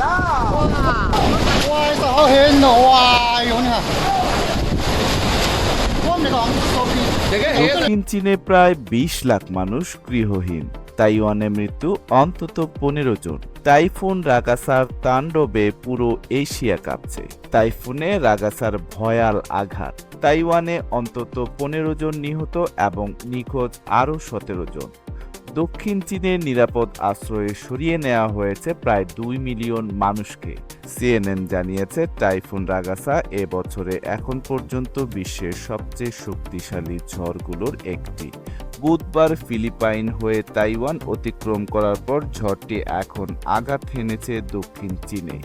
啦！哇，呢个好险啊！哇，用你看，我唔系讲手机。 দক্ষিণ চীনে প্রায় বিশ লাখ মানুষ গৃহহীন তাইওয়ানে মৃত্যু অন্তত পনেরো জন টাইফুন রাগাসার তাণ্ডবে পুরো এশিয়া কাঁপছে টাইফুনে রাগাসার ভয়াল আঘাত তাইওয়ানে অন্তত পনেরো জন নিহত এবং নিখোঁজ আরও সতেরো জন দক্ষিণ চীনের নিরাপদ আশ্রয়ে সরিয়ে নেওয়া হয়েছে প্রায় দুই মিলিয়ন মানুষকে। সিএনএন জানিয়েছে, টাইফুন রাগাসা এ বছরে এখন পর্যন্ত বিশ্বের সবচেয়ে শক্তিশালী ঝড়গুলোর একটি। বুধবার ফিলিপাইন হয়ে তাইওয়ান অতিক্রম করার পর ঝড়টি এখন আঘাত হেনেছে দক্ষিণ চীনে।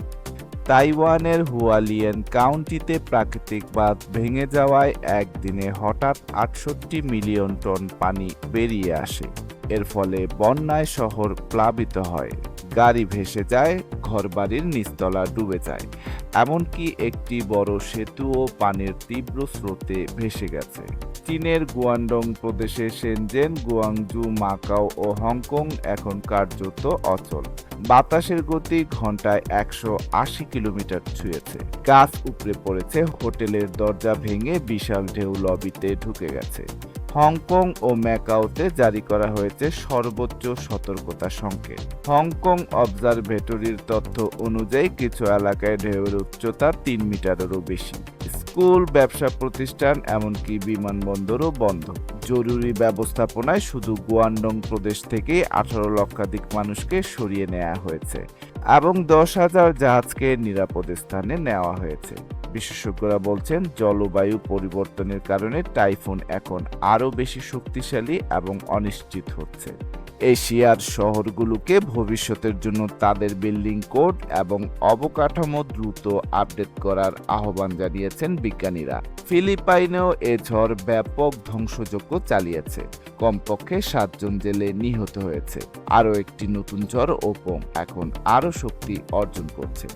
তাইওয়ানের হুয়ালিয়েন কাউন্টিতে প্রাকৃতিক বাঁধ ভেঙে যাওয়ায় একদিনে হঠাৎ আটষট্টি মিলিয়ন টন পানি বেরিয়ে আসে। এর ফলে বন্যায় শহর প্লাবিত হয়। গাড়ি ভেসে যায়, ঘরবাড়ির নিচতলা ডুবে যায়। এমনকি একটি বড় সেতুও পানির তীব্র স্রোতে ভেসে গেছে। চীনের গুয়ান্ডং প্রদেশে সেনজেন, গুয়াংজু, মাকাও ও হংকং এখন কার্যত অচল। বাতাসের গতি ঘন্টায় একশো আশি কিলোমিটার ছুঁয়েছে। গাছ উপড়ে পড়েছে, হোটেলের দরজা ভেঙে বিশাল ঢেউ লবিতে ঢুকে গেছে। হংকং ও ম্যাকাওতে জারি করা হয়েছে সর্বোচ্চ সতর্কতা সংকেত। হংকং অবজারভেটরির তথ্য অনুযায়ী কিছু এলাকায় ঢেউয়ের উচ্চতা তিন মিটারেরও বেশি। স্কুল, ব্যবসা প্রতিষ্ঠান, এমনকি বিমানবন্দরও বন্ধ। জরুরি ব্যবস্থাপনায় শুধু গুয়ান্ডং প্রদেশ থেকে আঠারো লক্ষাধিক মানুষকে সরিয়ে নেওয়া হয়েছে এবং দশ হাজার জাহাজকে নিরাপদ স্থানে নেওয়া হয়েছে। বিশেষজ্ঞরা বলছেন, জলবায়ু পরিবর্তনের কারণে টাইফুন এখন আরও বেশি শক্তিশালী এবং অনিশ্চিত হচ্ছে। এশিয়ার শহরগুলোকে ভবিষ্যতের জন্য তাদের বিল্ডিং কোড এবং অবকাঠামো দ্রুত আপডেট করার আহ্বান জানিয়েছেন বিজ্ঞানীরা। ফিলিপাইনেও এ ঝড় ব্যাপক ধ্বংসযজ্ঞ চালিয়েছে। কমপক্ষে সাতজন জেলে নিহত হয়েছে। আরও একটি নতুন ঝড় ওপং এখন আরও শক্তি অর্জন করছে।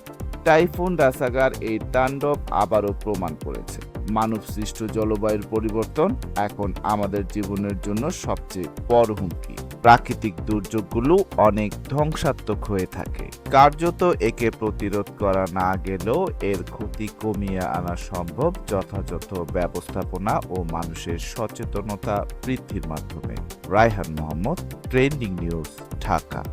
টাইফুন রাসাগার এই তাণ্ডব আবারও প্রমাণ করেছে। মানব সৃষ্ট জলবায়ুর পরিবর্তন এখন আমাদের জীবনের জন্য সবচেয়ে বড় হুমকি। প্রাকৃতিক দুর্যোগগুলো অনেক ধ্বংসাত্মক হয়ে থাকে। কার্যত একে প্রতিরোধ করা না গেলেও এর ক্ষতি কমিয়ে আনা সম্ভব যথাযথ ব্যবস্থাপনা ও মানুষের সচেতনতা বৃদ্ধির মাধ্যমে। Raihan Mohammad, trending news, Dhaka.